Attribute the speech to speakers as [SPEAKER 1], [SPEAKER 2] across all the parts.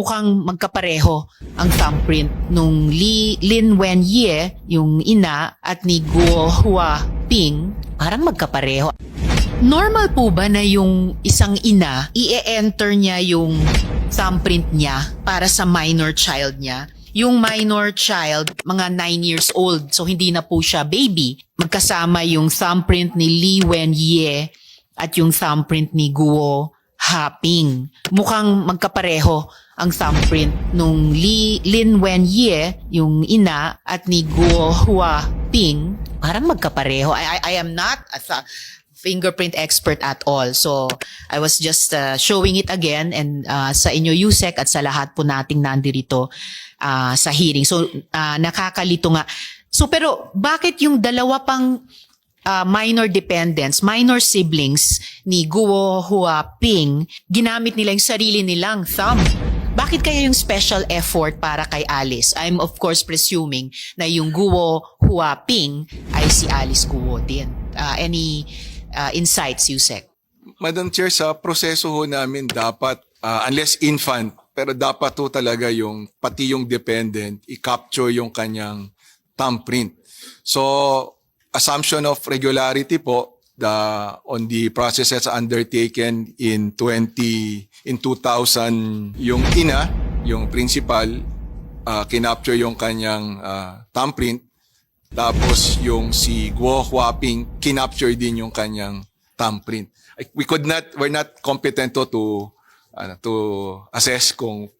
[SPEAKER 1] mukhang magkapareho ang thumbprint nung Li, Lin Wen Ye, yung ina, at ni Guo Hua Ping. Parang magkapareho. Normal po ba na yung isang ina, i-enter niya yung thumbprint niya para sa minor child niya? Yung minor child, mga 9 years old, so hindi na po siya baby. Magkasama yung thumbprint ni Li Wen Ye at yung thumbprint ni Guo Haping. Mukhang magkapareho ang thumbprint nung Li, Lin Wen Ye, yung ina, at ni Guo Hua Ping. Parang magkapareho. I, I, I am not a fingerprint expert at all. So, I was just uh, showing it again and uh, sa inyo, Yusek, at sa lahat po nating nandirito uh, sa hearing. So, uh, nakakalito nga. So, pero bakit yung dalawa pang uh, minor dependents, minor siblings ni Guo Hua Ping, ginamit nila yung sarili nilang thumb. Bakit kaya yung special effort para kay Alice? I'm of course presuming na yung Guo Hua Ping ay si Alice Guo din. Uh, any uh, insights, Yusek?
[SPEAKER 2] Madam Chair, sa proseso ho namin dapat, ah, unless infant, pero dapat ho talaga yung, pati yung dependent, i-capture yung kanyang thumbprint. So, assumption of regularity po, the, on the processes undertaken in 20, in 2000, yung ina, yung principal, ah, kinapture yung kanyang ah, thumbprint, tapos yung si Guo Huaping kinapture din yung kanyang thumbprint. We could not, we're not competent to to, ano, to assess kung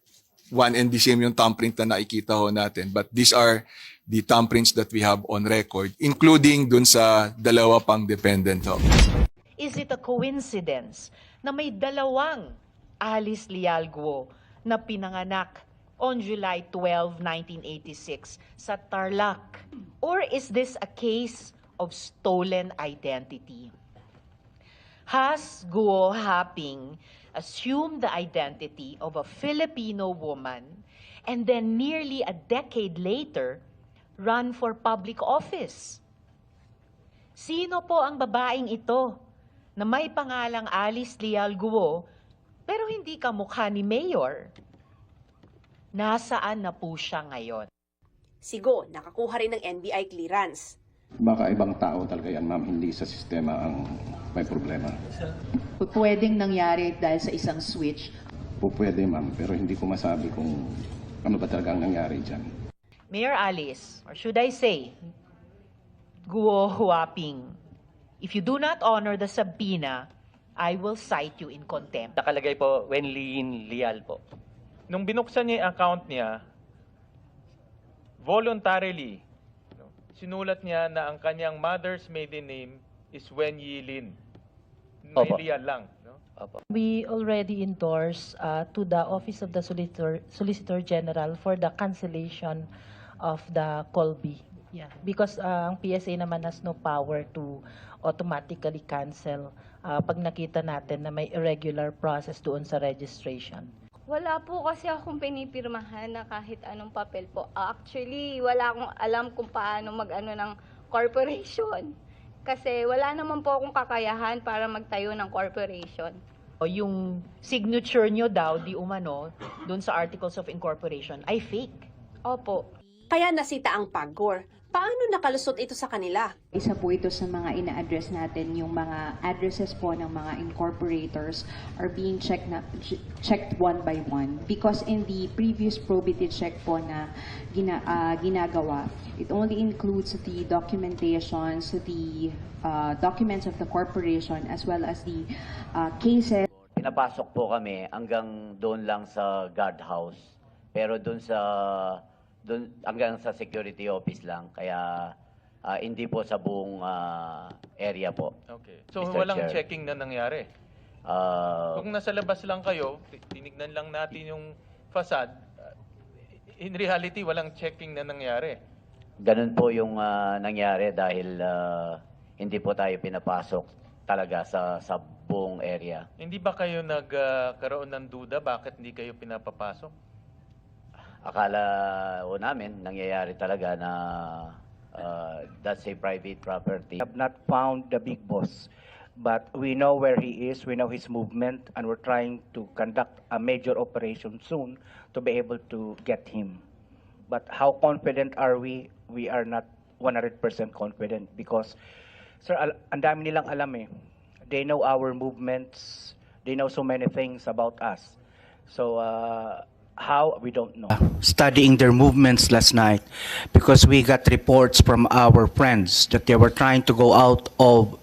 [SPEAKER 2] one and the same yung thumbprint na nakikita ho natin. But these are the thumbprints that we have on record, including dun sa dalawa pang dependent ho.
[SPEAKER 3] Is it a coincidence na may dalawang Alice Lialguo na pinanganak on July 12, 1986 sa Tarlac? Or is this a case of stolen identity? Has Guo Haping assumed the identity of a Filipino woman and then nearly a decade later run for public office? Sino po ang babaeng ito na may pangalang Alice Lial Guo pero hindi kamukha ni Mayor? Nasaan na po siya ngayon?
[SPEAKER 4] Sigo, nakakuha rin ng NBI clearance.
[SPEAKER 5] Baka ibang tao talaga yan, ma'am, hindi sa sistema ang may problema.
[SPEAKER 6] pwedeng nangyari dahil sa isang switch.
[SPEAKER 5] Pwede, ma'am, pero hindi ko masabi kung ano ba talaga ang nangyari dyan.
[SPEAKER 3] Mayor Alice, or should I say, Guo Huaping, if you do not honor the subpoena, I will cite you in contempt.
[SPEAKER 7] Nakalagay po Wenlin Lial po. Nung binuksan niya yung account niya, voluntarily, sinulat niya na ang kanyang mother's maiden name is Wen Yilin. May
[SPEAKER 8] Opo.
[SPEAKER 7] Lial lang. No?
[SPEAKER 9] We already endorse uh, to the Office of the Solicitor, Solicitor General for the cancellation of the Colby. Yeah, because uh, ang PSA naman has no power to automatically cancel uh, pag nakita natin na may irregular process doon sa registration.
[SPEAKER 10] Wala po kasi akong pinipirmahan na kahit anong papel po. Actually, wala akong alam kung paano mag-ano ng corporation. Kasi wala naman po akong kakayahan para magtayo ng corporation.
[SPEAKER 3] O yung signature nyo daw, di umano, dun sa Articles of Incorporation, ay fake.
[SPEAKER 10] Opo.
[SPEAKER 4] Kaya nasita ang PAGCOR. Paano nakalusot ito sa kanila?
[SPEAKER 6] Isa po ito sa mga ina-address natin, yung mga addresses po ng mga incorporators are being checked, na, checked one by one. Because in the previous probity check po na gina, ah, ginagawa, it only includes the documentations, the uh, documents of the corporation, as well as the uh, cases
[SPEAKER 8] Pinapasok po kami hanggang doon lang sa guardhouse. Pero doon sa hanggang sa security office lang. Kaya ah, hindi po sa buong ah, area po.
[SPEAKER 7] Okay. So
[SPEAKER 8] Mr.
[SPEAKER 7] walang
[SPEAKER 8] Chair.
[SPEAKER 7] checking na nangyari.
[SPEAKER 8] Ah,
[SPEAKER 7] Kung nasa labas lang kayo, ti- tinignan lang natin yung facade, uh, in reality, walang checking na nangyari.
[SPEAKER 8] ganun po yung ah, nangyari dahil ah, hindi po tayo pinapasok talaga sa sa buong area.
[SPEAKER 7] Hindi ba kayo nagkaroon ng duda bakit hindi kayo pinapapasok?
[SPEAKER 8] Akala ho namin nangyayari talaga na ah, that's a private property.
[SPEAKER 11] have not found the big boss. but we know where he is, we know his movement, and we're trying to conduct a major operation soon to be able to get him. But how confident are we? We are not 100% confident because, sir, ang dami nilang alam eh. They know our movements, they know so many things about us. So, uh, how? We don't know. Studying their movements last night because we got reports from our friends that they were trying to go out of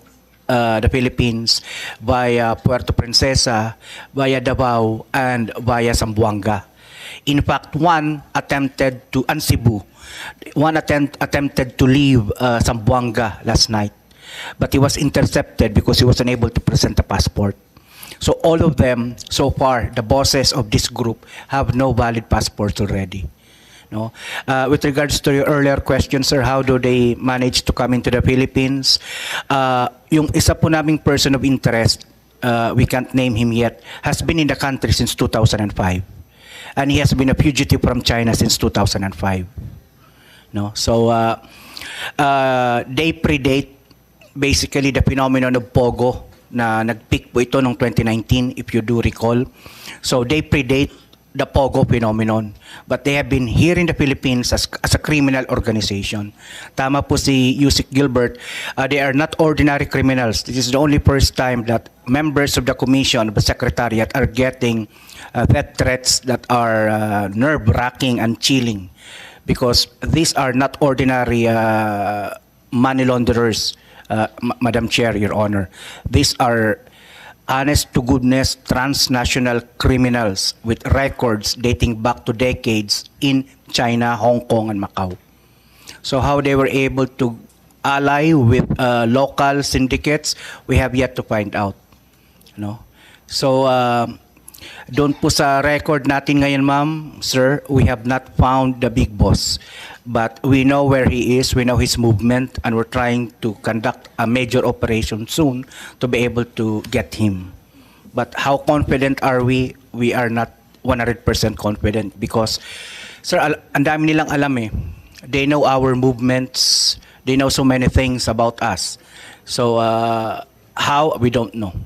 [SPEAKER 11] uh, the Philippines via Puerto Princesa, via Davao, and via Zamboanga. In fact, one attempted to, and one attempt, attempted to leave uh, Zamboanga last night, but he was intercepted because he was unable to present a passport. So all of them, so far, the bosses of this group have no valid passports already. No? Uh, with regards to your earlier question, sir, how do they manage to come into the Philippines? Uh, yung isa po naming person of interest, uh, we can't name him yet, has been in the country since 2005. And he has been a fugitive from China since 2005. No? So, uh, uh, they predate basically the phenomenon of Pogo na nag-peak po ito noong 2019 if you do recall. So they predate the Pogo phenomenon but they have been here in the Philippines as, as a criminal organization. Tama po si Yusik Gilbert, uh, they are not ordinary criminals. This is the only first time that members of the commission of the secretariat are getting uh, death threats that are uh, nerve-wracking and chilling because these are not ordinary uh, money launderers, uh, Madam Chair, Your Honor. These are honest to goodness transnational criminals with records dating back to decades in China, Hong Kong, and Macau. So how they were able to ally with uh, local syndicates, we have yet to find out. No? So, uh, doon po sa record natin ngayon, ma'am, sir, we have not found the big boss. But we know where he is, we know his movement, and we're trying to conduct a major operation soon to be able to get him. But how confident are we? We are not 100% confident because, sir, ang dami nilang alam eh. They know our movements, they know so many things about us. So, uh, how? We don't know.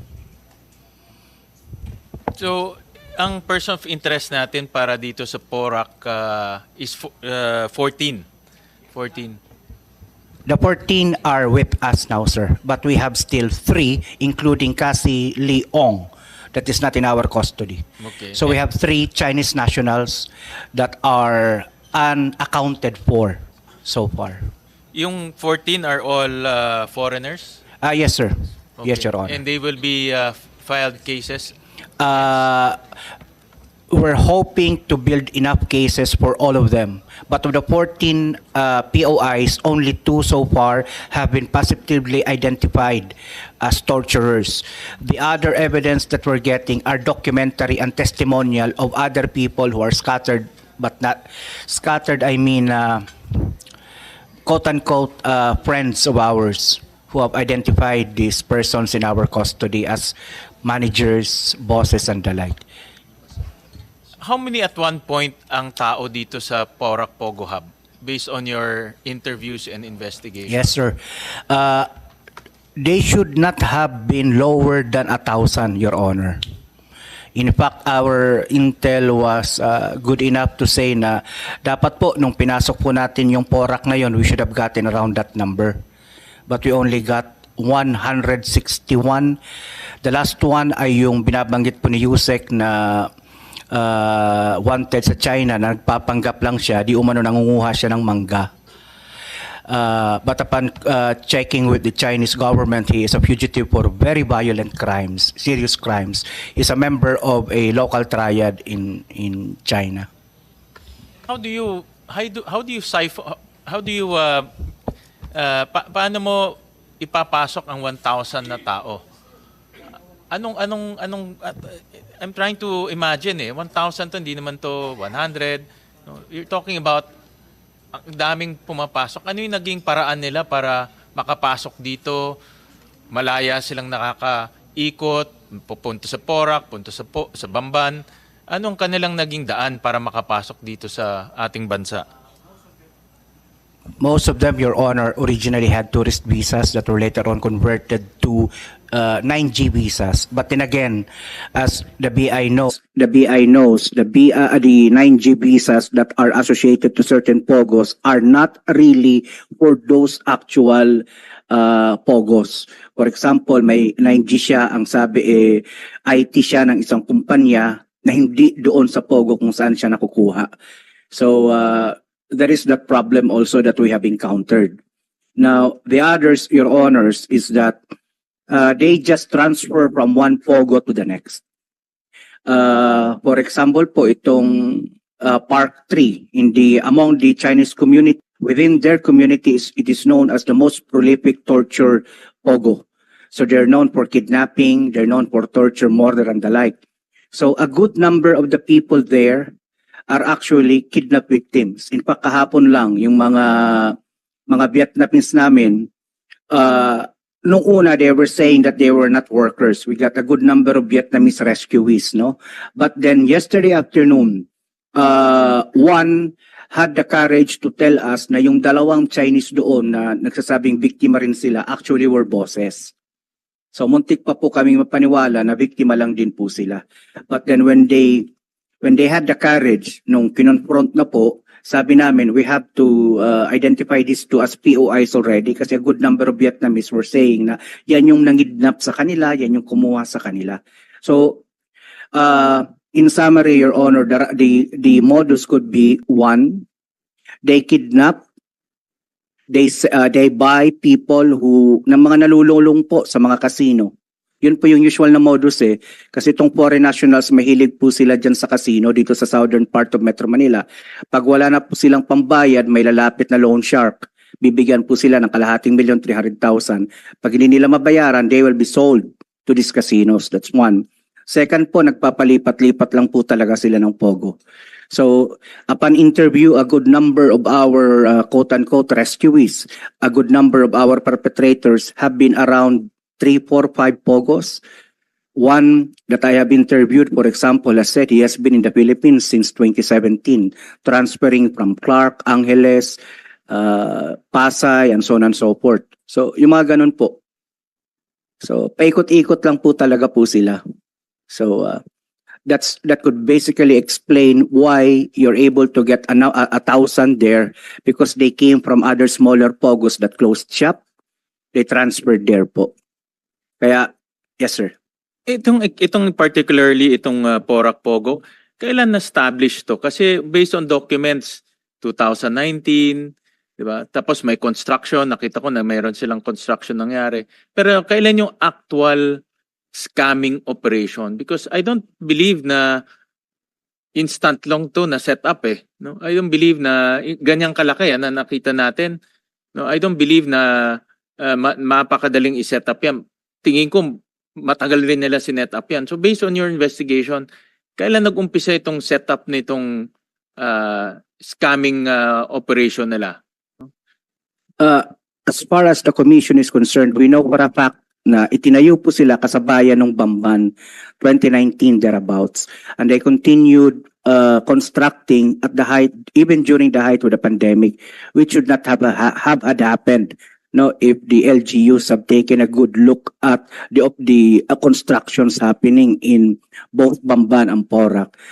[SPEAKER 7] So, ang person of interest natin para dito sa PORAC uh, is uh, 14. 14.
[SPEAKER 11] The 14 are with us now, sir. But we have still three, including Cassie Leong, that is not in our custody.
[SPEAKER 7] Okay.
[SPEAKER 11] So we have three Chinese nationals that are unaccounted for so far.
[SPEAKER 7] Yung 14 are all uh, foreigners?
[SPEAKER 11] Ah, yes, sir. Yes,
[SPEAKER 7] Okay.
[SPEAKER 11] Your Honor.
[SPEAKER 7] And they will be uh, filed cases?
[SPEAKER 11] Uh, we're hoping to build enough cases for all of them. But of the 14 uh, POIs, only two so far have been positively identified as torturers. The other evidence that we're getting are documentary and testimonial of other people who are scattered, but not scattered, I mean, uh, quote unquote, uh, friends of ours who have identified these persons in our custody as managers, bosses, and the like.
[SPEAKER 7] How many at one point ang tao dito sa PORAC Pogo Hub based on your interviews and investigations?
[SPEAKER 11] Yes, sir. Uh, they should not have been lower than a thousand, Your Honor. In fact, our intel was uh, good enough to say na dapat po nung pinasok po natin yung PORAC ngayon, we should have gotten around that number. But we only got 161. The last one ay yung binabanggit po ni Yusek na uh, wanted sa China na nagpapanggap lang siya, di umano nangunguha siya ng mangga. Uh, but upon uh, checking with the Chinese government, he is a fugitive for very violent crimes, serious crimes. He's a member of a local triad in in China.
[SPEAKER 7] How do you how do how do you cipher how do you uh, uh, pa- paano mo ipapasok ang 1,000 na tao? Anong anong anong uh, I'm trying to imagine eh 1,000 to hindi naman to 100. No, you're talking about ang daming pumapasok. Ano yung naging paraan nila para makapasok dito? Malaya silang nakakaikot, pupunta sa Porac, punta sa po, sa Bamban. Anong kanilang naging daan para makapasok dito sa ating bansa?
[SPEAKER 11] Most of them, Your Honor, originally had tourist visas that were later on converted to uh, 9G visas. But then again, as the BI knows, the BI knows the B, uh, the 9G visas that are associated to certain pogos are not really for those actual uh, pogos. For example, may 9G siya, ang sabi eh, IT siya ng isang kumpanya na hindi doon sa pogo kung saan siya nakukuha. So, uh, there is the problem also that we have encountered. Now, the others, your honors, is that uh, they just transfer from one pogo to the next. Uh, for example po, itong uh, Park 3 in the, among the Chinese community, within their communities, it is known as the most prolific torture pogo. So they're known for kidnapping, they're known for torture, murder, and the like. So a good number of the people there are actually kidnap victims. In fact, kahapon lang, yung mga mga Vietnamese namin, uh, nung una, they were saying that they were not workers. We got a good number of Vietnamese rescuees, no? But then yesterday afternoon, uh, one had the courage to tell us na yung dalawang Chinese doon na nagsasabing biktima rin sila actually were bosses. So muntik pa po kaming mapaniwala na biktima lang din po sila. But then when they when they had the courage nung kinonfront na po, sabi namin we have to uh, identify these two as POIs already kasi a good number of Vietnamese were saying na yan yung nangidnap sa kanila, yan yung kumuha sa kanila. So uh, in summary, Your Honor, the, the, the modus could be one, they kidnap they uh, they buy people who ng mga nalululong po sa mga casino. Yun po yung usual na modus eh. Kasi itong foreign nationals, mahilig po sila dyan sa casino dito sa southern part of Metro Manila. Pag wala na po silang pambayad, may lalapit na loan shark. Bibigyan po sila ng kalahating milyon, 300,000. Pag hindi nila mabayaran, they will be sold to these casinos. That's one. Second po, nagpapalipat-lipat lang po talaga sila ng pogo. So, upon interview, a good number of our uh, quote-unquote rescuees, a good number of our perpetrators have been around three, four, five pogos. One that I have interviewed, for example, has said he has been in the Philippines since 2017, transferring from Clark, Angeles, uh, Pasay, and so on and so forth. So, yung mga ganun po. So, paikot-ikot lang po talaga po sila. So, uh, that's that could basically explain why you're able to get a, a, a thousand there because they came from other smaller pogos that closed shop. They transferred there po. Kaya, yes sir.
[SPEAKER 7] Itong itong particularly itong uh, Porac Pogo, kailan na-establish to? Kasi based on documents 2019, 'di ba? Tapos may construction, nakita ko na mayroon silang construction nangyari. Pero kailan yung actual scamming operation? Because I don't believe na instant long to na set up eh. No? I don't believe na ganyang kalaki yan na nakita natin. No, I don't believe na uh, ma- mapakadaling i-set up yan. Tingin ko matagal rin nila sinet up yan. So based on your investigation, kailan nag-umpisa itong setup nitong uh, scamming uh, operation nila?
[SPEAKER 11] Uh, as far as the commission is concerned, we know for a fact na itinayo po sila kasabayan ng Bamban 2019 thereabouts and they continued uh, constructing at the height even during the height of the pandemic which should not have ha- have had happened no if the LGUs have taken a good look at the of the uh, constructions happening in both Bamban and Porac